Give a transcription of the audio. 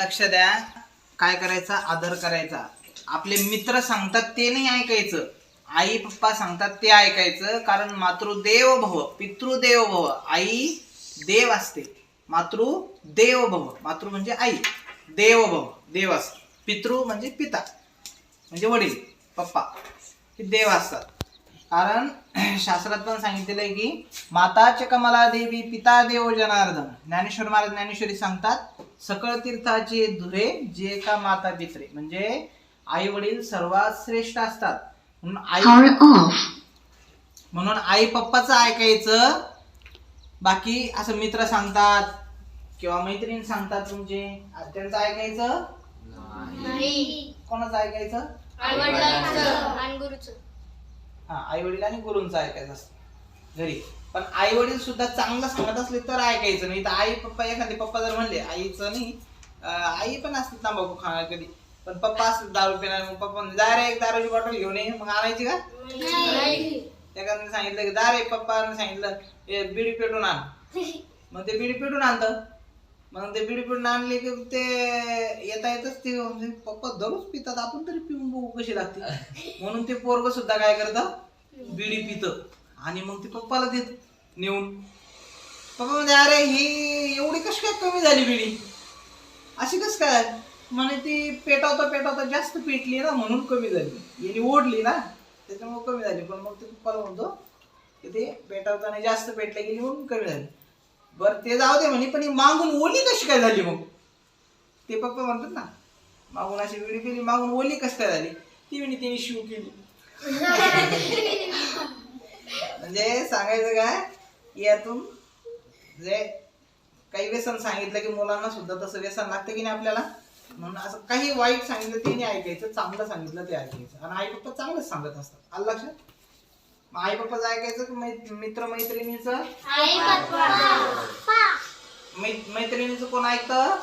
लक्ष द्या. काय करायचा? आदर करायचा. आपले मित्र सांगतात ते नाही ऐकायचं. आई पप्पा सांगतात ते ऐकायचं. कारण मातृदेव भव पितृदेव भव. आई देव असते. मातृ देव भव. मातृ म्हणजे आई. देव भव. देव असते. पितृ म्हणजे पिता. म्हणजे वडील पप्पा हे देव असतात. कारण शास्त्रात पण सांगितलेलं आहे की माताच कमला देवी पिता देव जनार्दन. ज्ञानेश्वर महाराज ज्ञानेश्वरी सांगतात सकळ तीर्थाचे धुरे जे का माता पित्रे म्हणजे आई वडील सर्वात श्रेष्ठ असतात. म्हणून आई. म्हणून आई पप्पाचं ऐकायचं. बाकी असं मित्र सांगतात किंवा मैत्रीण सांगतात तुमचे. त्यांचं ऐकायचं? नाही. कोणाचं ऐकायचं? आई-वडिलांचं आणि गुरुचं हा आई वडील आणि गुरुंचं ऐकायचं असतं. घरी. पण आई वडील सुद्धा चांगलं सांगत असले तर ऐकायचं नाही. तर आई पप्पा एखादे पप्पा जर म्हणले आईचं नाही. आई पण असते तंबाखू खाणार कधी. पण पप्पा असते दारू पिणार मग पप्पा जा एक दारूची बॉटल घेऊन ये. मग आणायची का? नाही. एखाद्याने सांगितलं की जा रे पप्पाने सांगितलं "ए, बिडी पेटून आण. मग ते बिडी पेटून आणतं. मग ते बिडी पेटून आणले की ते येता येतच ते म्हणजे पप्पा दररोज पितात. आपण तरी पिऊन बघू कशी लागते. म्हणून ते पोरग सुद्धा काय करतं? बिडी पित. आणि मग ते पप्पाला देत नेऊन. पप्पा म्हणजे अरे ही एवढी कशी काय कमी झाली बिडी? अशी कस काय? म्हणे ती पेटावता पेटावता जास्त पेटली ना म्हणून कमी झाली. याने ओढली ना त्याच्यामुळे कमी झाली. पण मग ते पप्पाला म्हणतो की ते पेटावताना जास्त पेटल्या गेली म्हणून कमी झाली. बरं ते जाऊ दे म्हणे पण ही मागून ओली कशी काय झाली मग? ते पप्पा म्हणतात ना मागून अशी विडी केली मागून ओली कशी काय झाली? ती म्हणे तिने शिव केली. म्हणजे सांगायचं काय? यातून जे काही व्यसन सांगितलं की मुलांना सुद्धा तसं व्यसन लागतं की नाही आपल्याला? म्हणून असं काही वाईट सांगितलं ते नाही ऐकायचं चांगलं सांगितलं ते ऐकायचं. आणि आई पप्पा चांगलंच सांगत असतात. आलं लक्षात? मग आई पप्पाचं ऐकायचं मित्र मैत्रिणीचं मैत्रिणीचं कोण ऐकतं?